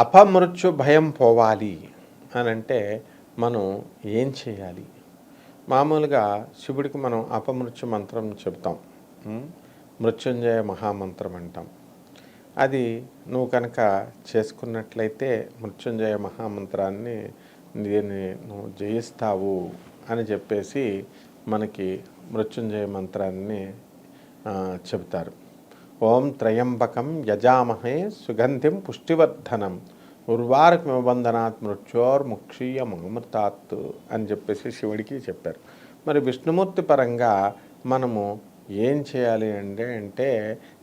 అపమృత్యు భయం పోవాలి అని అంటే మనం ఏం చేయాలి? మామూలుగా శివుడికి మనం అపమృత్యు మంత్రం చెప్తాం మృత్యుంజయ మహామంత్రం అంటాం. అది నువ్వు కనుక చేసుకున్నట్లయితే మృత్యుంజయ మహామంత్రాన్ని దీన్ని నువ్వు జయిస్తావు అని చెప్పేసి మనకి మృత్యుంజయ మంత్రాన్ని చెబుతారు. ఓం త్రయంబకం యజామహే సుగంధిం పుష్టివర్ధనం. ఉర్వారకమిబంధనాత్ మృత్యోర్ముక్షీయ మమృతాత్ అని చెప్పేసి శివుడికి చెప్పారు. మరి విష్ణుమూర్తి పరంగా మనము ఏం చేయాలి అంటే అంటే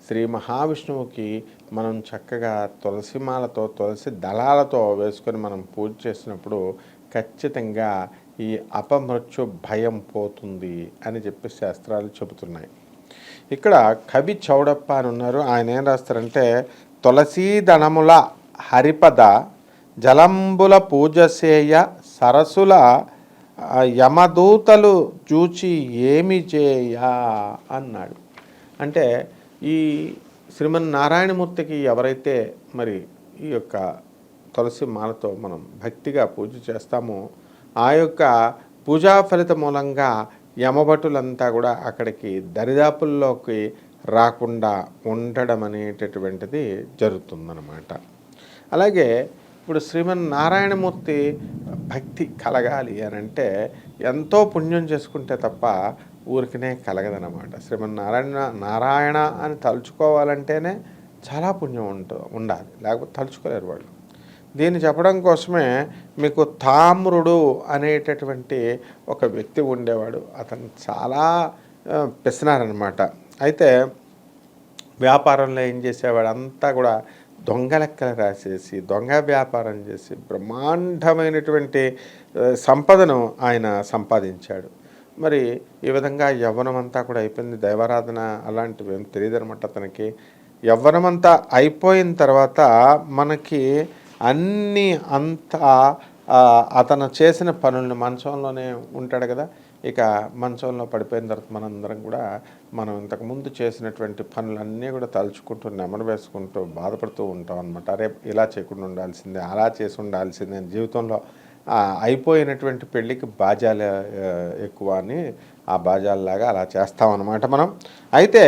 శ్రీ మహావిష్ణువుకి మనం చక్కగా తులసిమాలతో తులసి దళాలతో వేసుకొని మనం పూజ చేసినప్పుడు ఖచ్చితంగా ఈ అపమృత్యు భయం పోతుంది అని చెప్పి శాస్త్రాలు చెబుతున్నాయి. ఇక్కడ కవి చౌడప్ప అని ఉన్నారు. ఆయన ఏం రాస్తారంటే తులసీదనముల హరిపద జలంబుల పూజసేయ సరసుల యమదూతలు చూచి ఏమి చేయ అన్నాడు. అంటే ఈ శ్రీమన్నారాయణమూర్తికి ఎవరైతే మరి ఈ యొక్క తులసి మాలతో మనం భక్తిగా పూజ చేస్తామో ఆ యొక్క పూజా ఫలిత మూలంగా యమభటులంతా కూడా అక్కడికి దరిదాపుల్లోకి రాకుండా ఉండడం అనేటటువంటిది జరుగుతుందన్నమాట. అలాగే ఇప్పుడు శ్రీమన్ నారాయణమూర్తి భక్తి కలగాలి అని అంటే ఎంతో పుణ్యం చేసుకుంటే తప్ప ఊరికినే కలగదనమాట శ్రీమన్నారాయణ నారాయణ అని తలుచుకోవాలంటేనే చాలా పుణ్యం ఉంటుంది ఉండాలి. లేకపోతే తలుచుకోలేరు వాళ్ళు. దీన్ని చెప్పడం కోసమే మీకు తామ్రుడు అనేటటువంటి ఒక వ్యక్తి ఉండేవాడు. అతను చాలా పిసినారనమాట అయితే వ్యాపారంలో ఏం చేసేవాడు? అంతా కూడా దొంగ లెక్కలు రాసేసి దొంగ వ్యాపారం చేసి బ్రహ్మాండమైనటువంటి సంపదను ఆయన సంపాదించాడు. మరి ఈ విధంగా యవ్వనమంతా కూడా అయిపోయింది. దైవారాధన అలాంటివి ఏం తెలియదు అనమాట అతనికి. యవ్వనమంతా అయిపోయిన తర్వాత మనకి అన్నీ అంతా అతను చేసిన పనుల్ని మంచంలోనే ఉంటాడు కదా. ఇక మంచంలో పడిపోయిన తర్వాత మనందరం కూడా మనం ఇంతకుముందు చేసినటువంటి పనులన్నీ కూడా తలుచుకుంటూ నెమరు వేసుకుంటూ బాధపడుతూ ఉంటాం అనమాట అరే ఇలా చేయకుండా ఉండాల్సిందే అలా చేసి ఉండాల్సిందే జీవితంలో అయిపోయినటువంటి పెళ్ళికి బాజాలు ఎక్కువ అని ఆ బాజాలలాగా అలా చేస్తామన్నమాట మనం. అయితే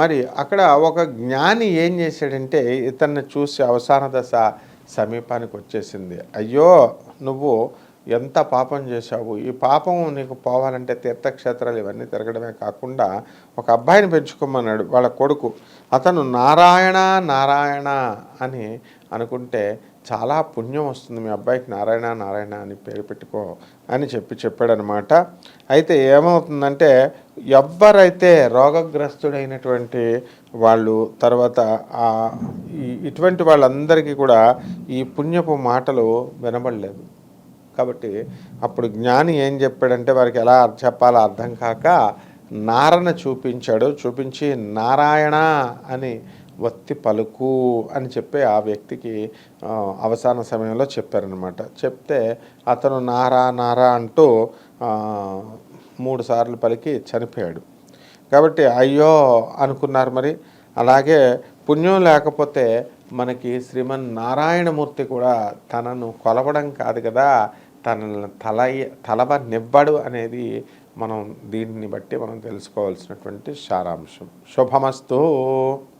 మరి అక్కడ ఒక జ్ఞాని ఏం చేశాడంటే ఇతన్ని చూసి అవసాన దశ సమీపానికి వచ్చేసింది అయ్యో నువ్వు ఎంత పాపం చేశావు? ఈ పాపం నీకు పోవాలంటే తీర్థక్షేత్రాలు ఇవన్నీ తిరగడమే కాకుండా ఒక అబ్బాయిని పెంచుకోమన్నాడు వాళ్ళ కొడుకు. అతను నారాయణ నారాయణ అని అనుకుంటే చాలా పుణ్యం వస్తుంది మీ అబ్బాయికి. నారాయణ నారాయణ అని పేరు పెట్టుకో అని చెప్పి చెప్పాడనమాట. అయితే ఏమవుతుందంటే ఎవరైతే రోగగ్రస్తుడైనటువంటి వాళ్ళు తర్వాత ఆ ఇటువంటి వాళ్ళందరికీ కూడా ఈ పుణ్యపు మాటలు వినబడలేదు. కాబట్టి అప్పుడు జ్ఞాని ఏం చెప్పాడంటే వారికి ఎలా చెప్పాలో అర్థం కాక నారన చూపించాడు. చూపించి నారాయణ అని వత్తి పలుకు అని చెప్పి ఆ వ్యక్తికి అవసాన సమయంలో చెప్పారనమాట చెప్తే అతను నారా నారా అంటూ మూడు సార్లు పలికి చనిపోయాడు. కాబట్టి అయ్యో అనుకున్నారు మరి. అలాగే పుణ్యం లేకపోతే మనకి శ్రీమన్ నారాయణమూర్తి కూడా తనను కొలవడం కాదు కదా. తన తల తలవ నివ్వడు అనేది మనం దీన్ని బట్టి మనం తెలుసుకోవాల్సినటువంటి సారాంశం. శుభమస్తు.